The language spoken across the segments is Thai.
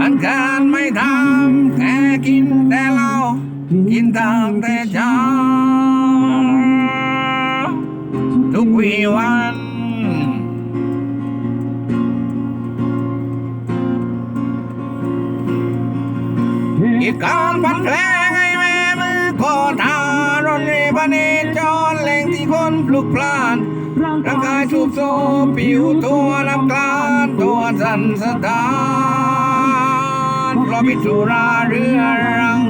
อันการไม่ทำแต่กินแต่เหล้ากินทางแต่เช้าทุกวีวันอีกการพันแผลให้แม่มือขอทารนเรพเนจรแหล่งที่คนพลุกพล่านร่างกายสูบโซผิวตัวน้ำกลานตัวสันสะท้าน เราะพิสุราเรื้อรัง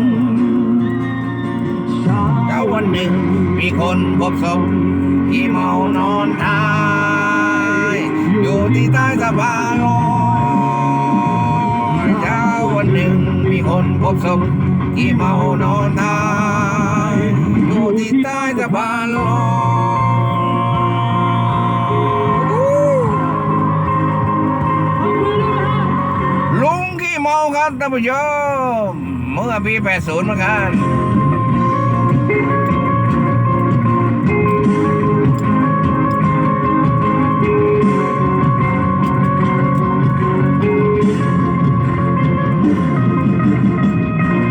เจ้าวันหนึ่งมีคนพบศพที่เมานอนตายอยู่ที่ใต้สะพานลอยเจ้าวันหนึ่งมีคนพบศพที่เมานอนตายอยู่ที่ใต้สะพานลอย ครับท่านผู้ชมเมื่อปี80เหมือนกัน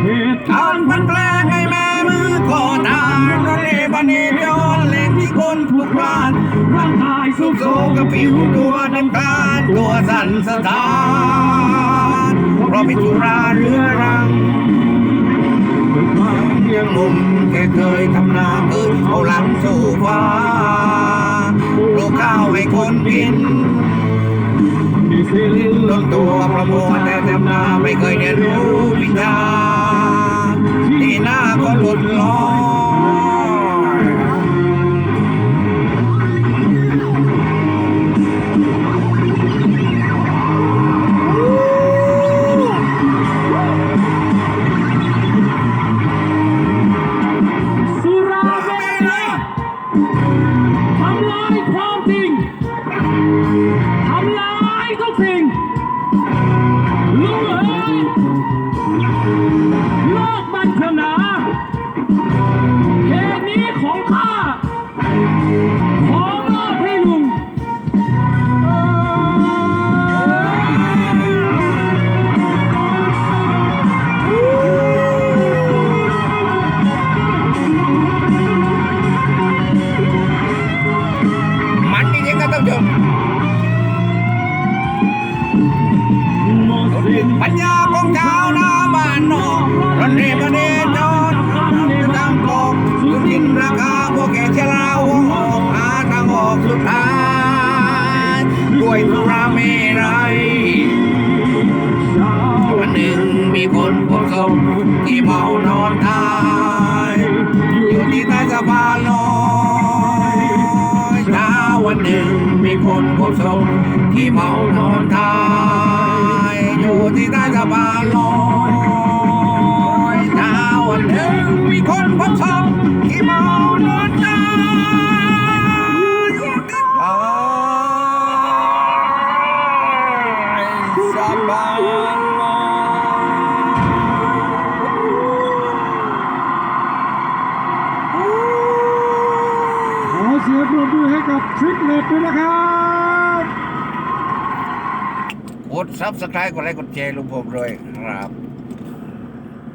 เหตุการพันแปลงให้แม่มือขอทานรถเรบันเนจรเล่นที่คนพลุกพลานร่างกายสุกโทโซกับผิวตัวน้ำตาลตัวสั่นสะท้าน ราะพิษสุราเรื้อรังยังหนุ่มแค่เคยทำนาเกิดเอาหลังสู่ฟ้าปลูกข้าวให้คนกินมีเสียงลิ้นล้นตัวประมวลแต่ทำนาไม่เคยเรียนรู้วิชาที่หน้าก็หลุดลอย ทำลายความจริง ทำลายทุกสิ่งลุงเอ๋ยโลกบันขนาเขตนี้ของข้า ปัญญาของชาวนาบ้านนอกรถเรพเนจรตามกอกสุดินราคาพวกแกชะลาหัวออกหาทางออกสุดท้ายด้วยสุราเมรัยวันหนึ่งมีคนพบศพที่เมานอนตายอยู่ที่ใต้สะพานลอยเช้าวันหนึ่ง มีคนพบศพที่เมานอนตาย อยู่ที่ใต้สะพานลอย ฟิตเล็ตด้วยนะครับกดซับสไครต์กดไลค์กดแชร์ลุงผมเลยครับ